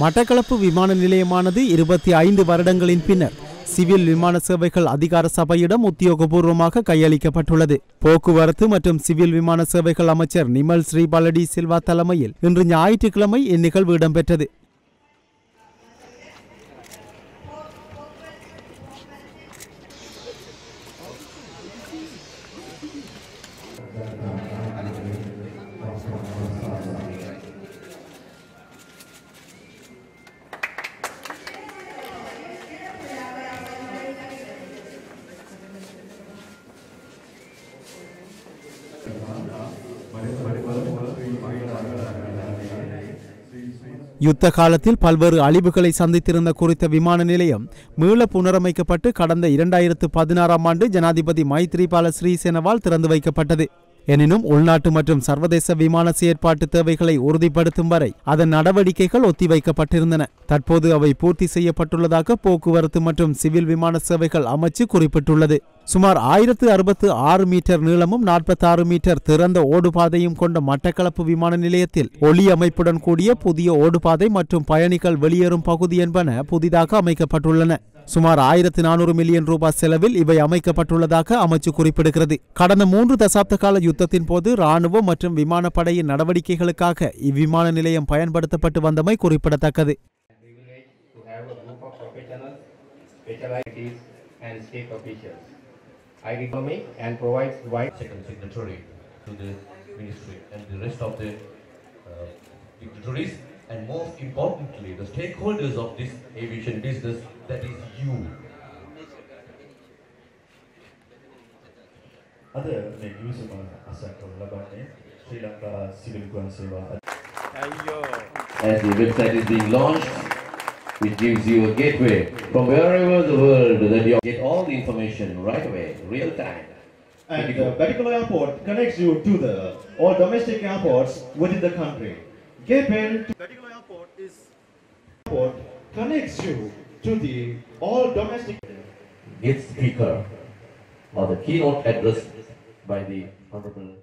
மட்டக்களப்பு விமான நிலையமானது இருபத்தி ஐந்து வருடங்களின் பின்னர் சிவில் விமான சேவைகள் அதிகார சபையிடம் உத்தியோகபூர்வமாக கையளிக்கப்பட்டுள்ளது. போக்குவரத்து மற்றும் சிவில் விமான சேவைகள் அமைச்சர் நிமல் ஸ்ரீபாலடி சில்வா தலைமையில் இன்று ஞாயிற்றுக்கிழமை இந்நிகழ்வு இடம்பெற்றது. யுத்த காலத்தில் பல்வேறு அழிவுகளை சந்தித்திருந்த குறித்த விமான நிலையம் மீள புனரமைக்கப்பட்டு கடந்த இரண்டாயிரத்து பதினாறாம் ஆண்டு ஜனாதிபதி மைத்ரிபால ஸ்ரீசேனவால் திறந்து வைக்கப்பட்டது. எனினும் உள்நாட்டு மற்றும் சர்வதேச விமான செயற்பாட்டு தேவைகளை உறுதிப்படுத்தும் வரை அதன் நடவடிக்கைகள் ஒத்திவைக்கப்பட்டிருந்தன. தற்போது அவை பூர்த்தி செய்யப்பட்டுள்ளதாக போக்குவரத்து மற்றும் சிவில் விமான சேவைகள் அமைச்சு குறிப்பிட்டுள்ளது. சுமார் ஆயிரத்து அறுபத்து ஆறு மீட்டர் நீளமும் நாற்பத்தாறு மீட்டர் திறந்த ஓடுபாதையும் கொண்ட மட்டக்களப்பு விமான நிலையத்தில் ஒளி அமைப்புடன் கூடிய புதிய ஓடுபாதை மற்றும் பயணிகள் வெளியேறும் பகுதி என்பன புதிதாக அமைக்கப்பட்டுள்ளன. சுமார் ஆயிரத்து நானூறு மில்லியன் ரூபாய் செலவில் இவை அமைக்கப்பட்டுள்ளதாக அமைச்சு குறிப்பிடுகிறது. கடந்த மூன்று தசாப்த கால யுத்தத்தின் போது ராணுவம் மற்றும் விமானப்படையின் நடவடிக்கைகளுக்காக இவ்விமான நிலையம் பயன்படுத்தப்பட்டு வந்தமை குறிப்பிடத்தக்கது. And state officials. I economic and provides wide second signatory to the ministry and the rest of the uh, dignitaries and most importantly the stakeholders of this aviation business that is you අද මේ ගිවිසුම අසන්නු ලබන්නේ ශ්‍රී Lanka civil ගුවන් සේවා as the website is being launched which gives you a gateway from wherever the world that you get all the information right away real time. And the Baticola Airport connects you to the all domestic airports within the country. Gateway to Baticola Airport is airport connects you to the all domestic. Guest speaker or the keynote address by the honorable